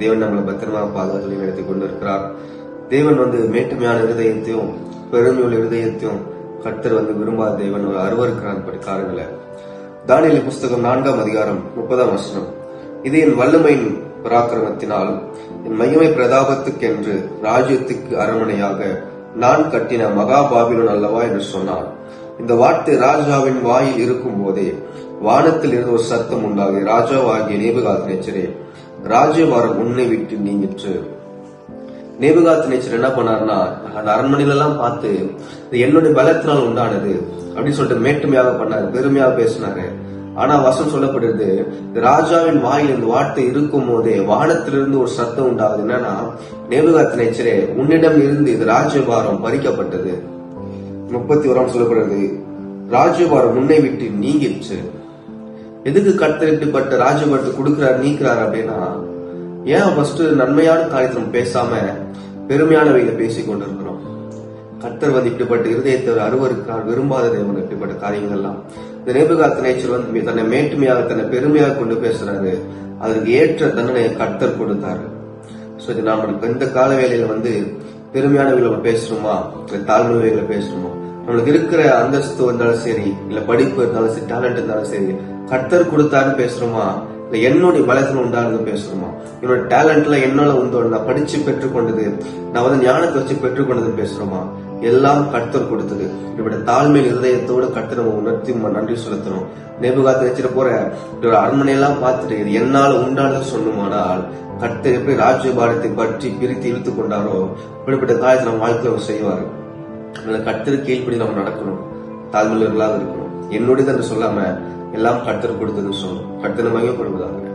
தேவன் நம்மளை பத்திரமாக பாதுகாத்து நடத்தி கொண்டிருக்கிறார். தேவன் வந்து மேட்டுமையான இருதயத்தையும் பெருமையுள்ள இருதயத்தையும் கர்த்தர் வந்து விரும்பாத தேவன் ஒரு அருவருக்கிறார் படி காரணங்கள தானியல் புஸ்தகம் நான்காம் அதிகாரம் முப்பதாம் வசனம். இது என் வல்லமையின் பராக்கிரமத்தினால் என் மகிமை பிரதாபத்துக்கென்று ராஜ்யத்துக்கு அரண்மனையாக நான் கட்டின மகாபாபிலன் அல்லவா என்று சொன்னார். இந்த வார்த்தை ராஜாவின் வாயில் இருக்கும் போதே வானத்தில் இருந்து ஒரு சத்தம் உண்டாகி ராஜாவாகிய நேபுகாத் நேச்சரே ராஜ்யபாரம் உன்னை விட்டு நீங்கிற்று. நேபுகாத் நேச்சர் என்ன பண்ணாருன்னா அந்த அரண்மனையில எல்லாம் பார்த்து என்னுடைய பலத்தினால் உண்டானது அப்படின்னு சொல்லிட்டு மேட்டுமையாக பண்ணாரு பெருமையாக பேசினாரு. ஆனா வசம் சொல்லப்படுது ராஜாவின் வாயில் இந்த வார்த்தை இருக்கும் போதே வானத்திலிருந்து ஒரு சத்தம் உண்டாகுது. என்னன்னா நேபுகாத் நேச்சரே உன்னிடம் இருந்து இது ராஜ்யபாரம் பறிக்கப்பட்டது. முப்பத்தி ஓராம் சொல்லப்படுறது ராஜ்யபாரம் உன்னை விட்டு நீங்கிடுச்சு எதுக்கு கர்த்தர் இப்படிப்பட்ட ராஜ்யபாரத்தை கொடுக்கிறார் நீக்கிறார் அப்படின்னா ஏன் ஃபர்ஸ்ட் நன்மையான காரியத்தை நம்ம பேசாம பெருமையானவைகளை பேசி கொண்டிருக்கிறோம்? கர்த்தர் வந்து இப்படிப்பட்ட இருதயத்தை அருவருக்கிறார் விரும்பாத தேவன் இப்படிப்பட்ட காரியங்கள்லாம். இந்த நேபுகாத்த நேச்சர் வந்து தன்னை மேட்டுமையாக தன்னை பெருமையாக கொண்டு பேசுறாரு. அதற்கு ஏற்ற தண்டனையை கர்த்தர் கொடுத்தாரு. ஸோ இது நாம இந்த கால வேலையில வந்து பெருமையான வேலை பேசுறோமா? இல்ல தாழ்மை வேலையில பேசுறோமா? நம்மளுக்கு இருக்கிற அந்தஸ்து இருந்தாலும் சரி இல்ல படிப்பு இருந்தாலும் சரி டேலண்ட் இருந்தாலும் சரி கர்த்தர் கொடுத்தாருன்னு பேசுறோமா? இல்ல என்னுடைய பலத்தில் உண்டானது பேசுறோமா? என்னோட டேலண்ட்ல என்னால உண்டோ நான் படிச்சு பெற்றுக்கொண்டது நான் வந்து ஞானத்தை வச்சு பெற்றுக்கொண்டது பேசுறோமா? எல்லாம் கர்த்தர் கொடுத்தது. இப்படி தாழ்மை இருதயத்தோடு கர்த்தர் நம்ம உணர்த்தி நம்ம நன்றி செலுத்தணும் நேபுகாத்து வச்சுட்டு போற ஒரு அரண்மனையெல்லாம் பார்த்துட்டு இது என்னால உண்டானது சொன்னோமானால் கர்த்தர் எப்படி ராஜ்யபாரத்தை பற்றி பிரித்து இழுத்து கொண்டாரோ இப்படிப்பட்ட காலத்தை நம்ம வாழ்க்கையில செய்வாரு. அதனால கர்த்தர் கீழ்ப்படி நம்ம நடக்கணும். தாழ்மையிலாக இருக்கணும். என்னுடையது என்று சொல்லாம எல்லாம் கர்த்தர் கொடுத்ததுன்னு சொல்லணும். கர்த்தர் மையப்படுவதாக